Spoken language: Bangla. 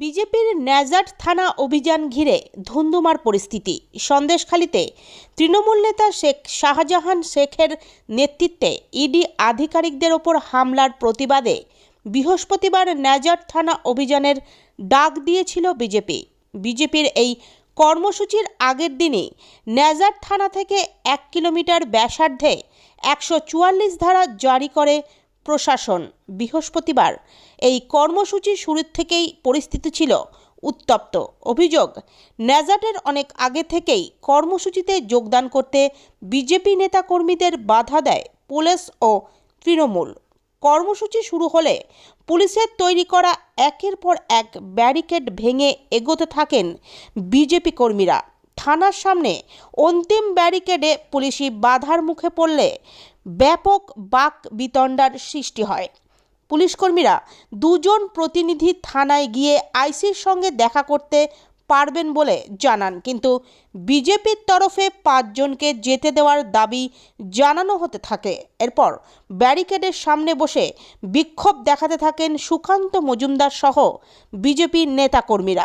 বিজেপির ন্যাজাট থানা অভিযান ঘিরে ধুন্ধুমার পরিস্থিতি। সন্দেশখালীতে তৃণমূল নেতা শেখ শাহজাহান শেখের নেতৃত্বে ইডি আধিকারিকদের ওপর হামলার প্রতিবাদে বৃহস্পতিবার ন্যাজাট থানা অভিযানের ডাক দিয়েছিল বিজেপি। বিজেপির এই কর্মসূচির আগের দিনই ন্যাজাট থানা থেকে এক কিলোমিটার ব্যাসার্ধে একশো চুয়াল্লিশ ধারা জারি করে প্রশাসন। বৃহস্পতিবার এই কর্মসূচি শুরুর থেকেই পরিস্থিতি ছিল উত্তপ্ত। অভিযোগ ন্যাজাটের অনেক আগে থেকেই কর্মসূচিতে যোগদান করতে বিজেপি নেতাকর্মীদের বাধা দেয় পুলিশ ও তৃণমূল। কর্মসূচি শুরু হলে পুলিশের তৈরি করা একের পর এক ব্যারিকেড ভেঙে এগোতে থাকেন বিজেপি কর্মীরা। থানার সামনে অন্তিম ব্যারিকেডে পুলিশি বাধার মুখে পড়লে ব্যাপক বাক বিতণ্ডার সৃষ্টি হয়। পুলিশকর্মীরা দুজন প্রতিনিধি থানায় গিয়ে আইসির সঙ্গে দেখা করতে পারবেন বলে জানান, কিন্তু বিজেপির তরফে পাঁচজনকে যেতে দেওয়ার দাবি জানানো হতে থাকে। এরপর ব্যারিকেডের সামনে বসে বিক্ষোভ দেখাতে থাকেন সুকান্ত মজুমদার সহ বিজেপির নেতাকর্মীরা।